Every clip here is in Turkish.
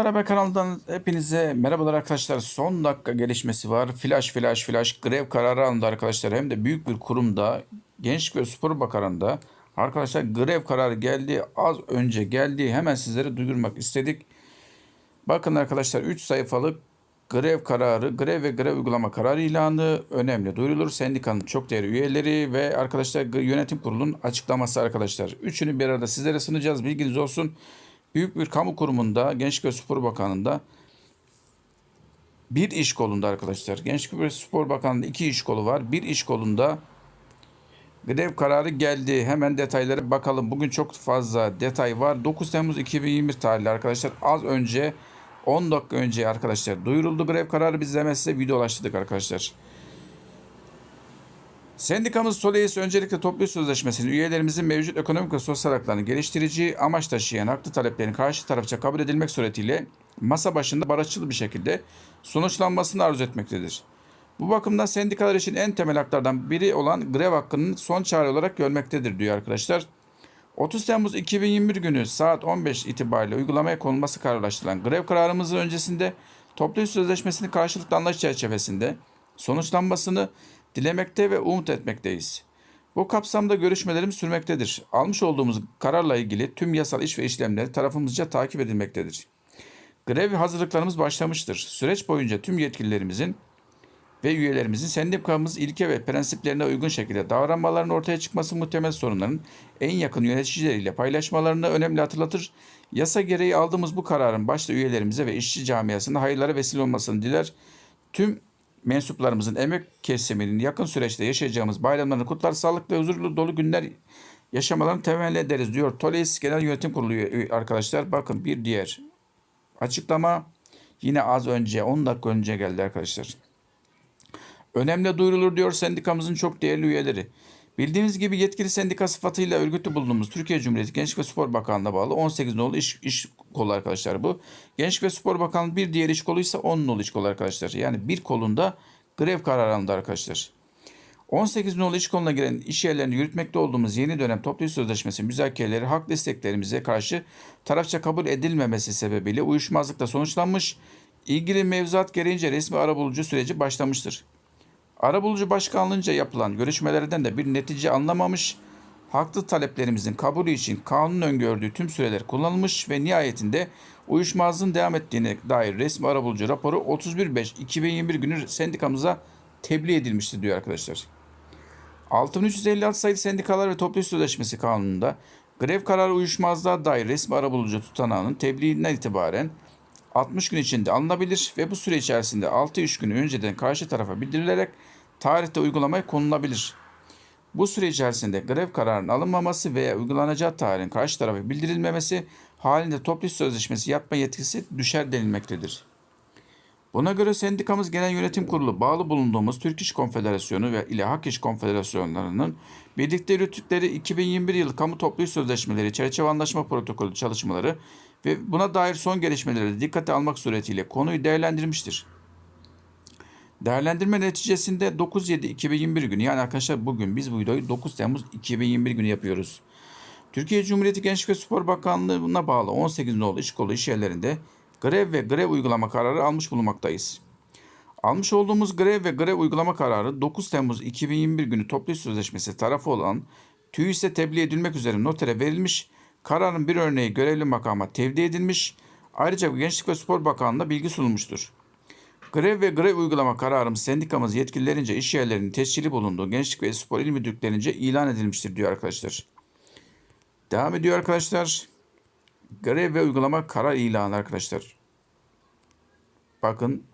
Merhabalar Haber kanalından hepinize merhabalar arkadaşlar. Son dakika gelişmesi var. Flash flash flash grev kararı alındı arkadaşlar. Hem de büyük bir kurumda Gençlik ve Spor Bakanı'nda arkadaşlar grev kararı geldi. Az önce geldi. Hemen sizlere duyurmak istedik. Bakın arkadaşlar 3 sayfalık grev kararı, grev ve grev uygulama kararı ilanı önemli duyurulur. Sendikanın çok değerli üyeleri ve arkadaşlar yönetim kurulunun açıklaması arkadaşlar. Üçünü bir arada sizlere sunacağız. Bilginiz olsun. Büyük bir kamu kurumunda Gençlik ve Spor Bakanlığı'nda bir iş kolunda arkadaşlar. Gençlik ve Spor Bakanlığı'nda iki iş kolu var. Bir iş kolunda grev kararı geldi. Hemen detaylara bakalım. Bugün çok fazla detay var. 9 Temmuz 2021 tarihli arkadaşlar. Az önce 10 dakika önce arkadaşlar duyuruldu grev kararı. Biz hemen size videolaştırdık arkadaşlar. Sendikamız Soleis öncelikle toplu sözleşmesinin üyelerimizin mevcut ekonomik ve sosyal haklarını geliştirici amaç taşıyan haklı taleplerin karşı tarafça kabul edilmek suretiyle masa başında barışçıl bir şekilde sonuçlanmasını arzu etmektedir. Bu bakımdan sendikalar için en temel haklardan biri olan grev hakkının son çare olarak görmektedir diyor arkadaşlar. 30 Temmuz 2021 günü saat 15 itibariyle uygulamaya konulması kararlaştırılan grev kararımızın öncesinde toplu iş sözleşmesinin karşılıklı anlayış çerçevesinde sonuçlanmasını dilemekte ve umut etmekteyiz. Bu kapsamda görüşmelerimiz sürmektedir. Almış olduğumuz kararla ilgili tüm yasal iş ve işlemleri tarafımızca takip edilmektedir. Grev hazırlıklarımız başlamıştır. Süreç boyunca tüm yetkililerimizin ve üyelerimizin sendikamız ilke ve prensiplerine uygun şekilde davranmalarının ortaya çıkması muhtemel sorunların en yakın yöneticileriyle paylaşmalarını önemli hatırlatır. Yasa gereği aldığımız bu kararın başta üyelerimize ve işçi camiasına hayırlara vesile olmasını diler. Tüm mensuplarımızın emek kesiminin yakın süreçte yaşayacağımız bayramlarını kutlar, sağlıklı ve huzurlu dolu günler yaşamalarını temenni ederiz diyor. Toleis Genel Yönetim Kurulu arkadaşlar. Bakın bir diğer açıklama yine az önce 10 dakika önce geldi arkadaşlar. Önemli duyurulur diyor sendikamızın çok değerli üyeleri. Bildiğiniz gibi yetkili sendika sıfatıyla örgütlü bulunduğumuz Türkiye Cumhuriyeti Gençlik ve Spor Bakanlığı'na bağlı 18 nolu iş, iş kolu arkadaşlar bu. Gençlik ve Spor Bakanlığı bir diğer iş koluysa 10 nolu iş kolu arkadaşlar. Yani bir kolunda grev kararı alındı arkadaşlar. 18 nolu iş koluna giren iş yerlerini yürütmekte olduğumuz yeni dönem toplu iş sözleşmesi müzakereleri hak desteklerimize karşı tarafça kabul edilmemesi sebebiyle uyuşmazlıkla sonuçlanmış. İlgili mevzuat gereğince resmi arabulucu süreci başlamıştır. Arabulucu başkanlığınca yapılan görüşmelerden de bir netice anlamamış, haklı taleplerimizin kabulü için kanun öngördüğü tüm süreler kullanılmış ve nihayetinde uyuşmazlığın devam ettiğine dair resmi arabulucu raporu 31.5.2021 günü sendikamıza tebliğ edilmiştir diyor arkadaşlar. 6356 sayılı Sendikalar ve Toplu Sözleşmesi Kanunu'nda grev kararı uyuşmazlığa dair resmi arabulucu tutanağının tebliğinden itibaren 60 gün içinde alınabilir ve bu süre içerisinde 6 iş günü önceden karşı tarafa bildirilerek tarihte uygulamaya konulabilir. Bu süre içerisinde grev kararının alınmaması veya uygulanacağı tarihin karşı tarafa bildirilmemesi halinde toplu sözleşmesi yapma yetkisi düşer denilmektedir. Buna göre sendikamız Genel Yönetim Kurulu bağlı bulunduğumuz Türk İş Konfederasyonu ve ile Hak İş Konfederasyonlarının birlikte yürüttükleri 2021 yılı kamu toplu sözleşmeleri çerçeve anlaşma protokolü çalışmaları ve buna dair son gelişmeleri dikkate almak suretiyle konuyu değerlendirmiştir. Değerlendirme neticesinde 9-7-2021 günü yani arkadaşlar bugün biz bu videoyu 9 Temmuz 2021 günü yapıyoruz. Türkiye Cumhuriyeti Gençlik ve Spor Bakanlığı'na bağlı 18 nolu iş kolu iş yerlerinde grev ve grev uygulama kararı almış bulunmaktayız. Almış olduğumuz grev ve grev uygulama kararı 9 Temmuz 2021 günü toplu sözleşmesi tarafı olan TÜİS'e tebliğ edilmek üzere notere verilmiş, kararın bir örneği görevli makama tevdi edilmiş, ayrıca Gençlik ve Spor Bakanlığı'na bilgi sunulmuştur. Grev ve grev uygulama kararımız sendikamız yetkililerince iş yerlerinin tescili bulunduğu Gençlik ve Spor İl Müdürlüklerince ilan edilmiştir diyor arkadaşlar. Devam ediyor arkadaşlar. Grev ve uygulama karar ilanı arkadaşlar. Bakın.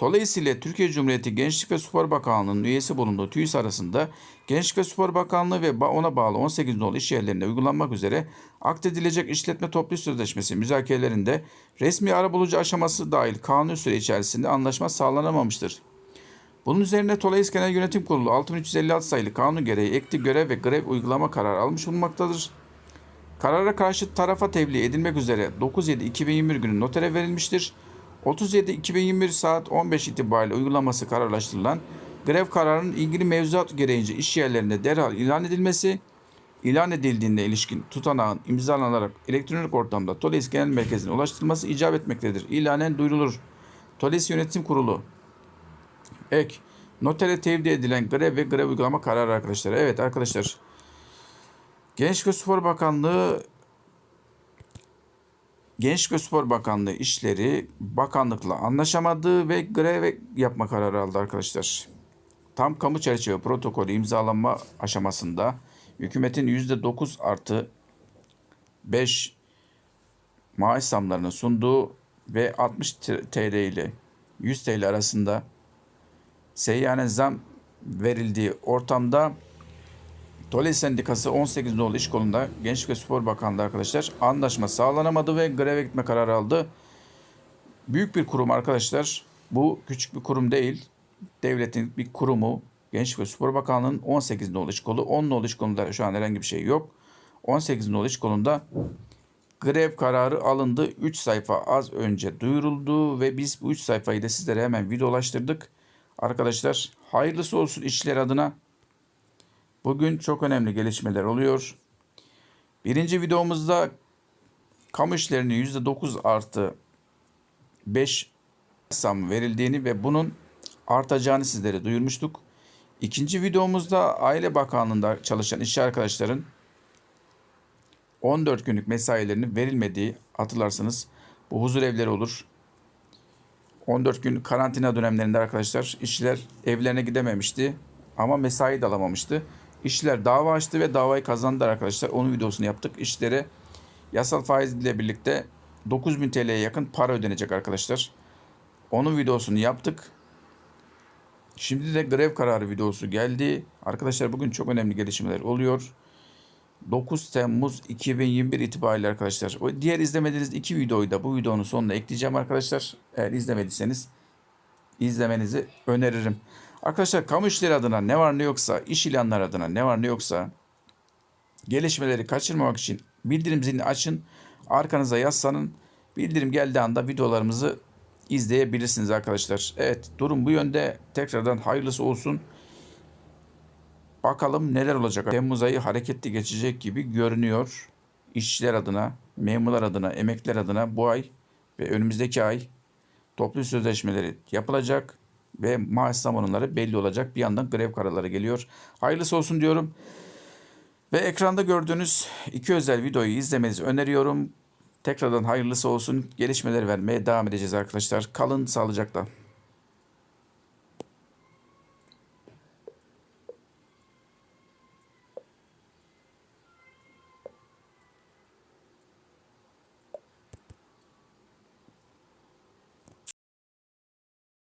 Dolayısıyla Türkiye Cumhuriyeti Gençlik ve Spor Bakanlığı'nın üyesi bulunduğu TÜİS arasında Gençlik ve Spor Bakanlığı ve ona bağlı 18 nolu iş yerlerinde uygulanmak üzere akdedilecek işletme toplu sözleşmesi müzakerelerinde resmi arabulucu aşaması dahil kanun süre içerisinde anlaşma sağlanamamıştır. Bunun üzerine Tolayis Genel Yönetim Kurulu 6356 sayılı kanun gereği ekli görev ve grev uygulama kararı almış bulunmaktadır. Karara karşı tarafa tebliğ edilmek üzere 9-7-2021 günü notere verilmiştir. 37-2021 saat 15 itibariyle uygulaması kararlaştırılan grev kararının ilgili mevzuat gereğince iş yerlerinde derhal ilan edilmesi, ilan edildiğinde ilişkin tutanağın imzalanarak elektronik ortamda TOLES Genel Merkezi'ne ulaştırılması icap etmektedir. İlanen duyurulur. TOLES Yönetim Kurulu. Ek. Notere tevdi edilen grev ve grev uygulama kararı arkadaşlar. Evet arkadaşlar. Gençlik ve Spor Bakanlığı Gençlik ve Spor Bakanlığı işleri bakanlıkla anlaşamadı ve grev yapma kararı aldı arkadaşlar. Tam kamu çerçeve protokolü imzalanma aşamasında hükümetin %9 artı 5 maaş zamlarını sunduğu ve 60 TL ile 100 TL arasında seyyanen zam verildiği ortamda Tole Sendikası 18 nolu iş kolunda Gençlik ve Spor Bakanlığı arkadaşlar anlaşma sağlanamadı ve greve gitme kararı aldı. Büyük bir kurum arkadaşlar. Bu küçük bir kurum değil. Devletin bir kurumu. Gençlik ve Spor Bakanlığı'nın 18 nolu iş kolu. 10 nolu iş kolunda şu an herhangi bir şey yok. 18 nolu iş kolunda grev kararı alındı. 3 sayfa az önce duyuruldu ve biz bu 3 sayfayı da sizlere hemen videolaştırdık. Arkadaşlar hayırlısı olsun işçiler adına. Bugün çok önemli gelişmeler oluyor. Birinci videomuzda kamu işlerine %9 artı 5 zam verildiğini ve bunun artacağını sizlere duyurmuştuk. İkinci videomuzda Aile Bakanlığı'nda çalışan işçi arkadaşların 14 günlük mesailerinin verilmediği hatırlarsınız. Bu huzur evleri olur. 14 gün karantina dönemlerinde arkadaşlar işçiler evlerine gidememişti ama mesai de alamamıştı. İşçiler dava açtı ve davayı kazandılar arkadaşlar. Onun videosunu yaptık. İşçilere yasal faiz ile birlikte 9000 TL'ye yakın para ödenecek arkadaşlar. Onun videosunu yaptık. Şimdi de grev kararı videosu geldi. Arkadaşlar bugün çok önemli gelişmeler oluyor. 9 Temmuz 2021 itibariyle arkadaşlar. O diğer izlemediğiniz iki videoyu da bu videonun sonuna ekleyeceğim arkadaşlar. Eğer izlemediyseniz izlemenizi öneririm. Arkadaşlar kamu işleri adına ne var ne yoksa, iş ilanları adına ne var ne yoksa gelişmeleri kaçırmamak için bildirim zilini açın. Arkanıza yaslanın. Bildirim geldiği anda videolarımızı izleyebilirsiniz arkadaşlar. Evet durum bu yönde. Tekrardan hayırlısı olsun. Bakalım neler olacak. Temmuz ayı hareketli geçecek gibi görünüyor. İşçiler adına, memurlar adına, emekliler adına bu ay ve önümüzdeki ay toplu sözleşmeleri yapılacak ve maaş zamanları belli olacak. Bir yandan grev kararları geliyor. Hayırlısı olsun diyorum. Ve ekranda gördüğünüz iki özel videoyu izlemenizi öneriyorum. Tekrardan hayırlısı olsun. Gelişmeler vermeye devam edeceğiz arkadaşlar. Kalın sağlıcakla.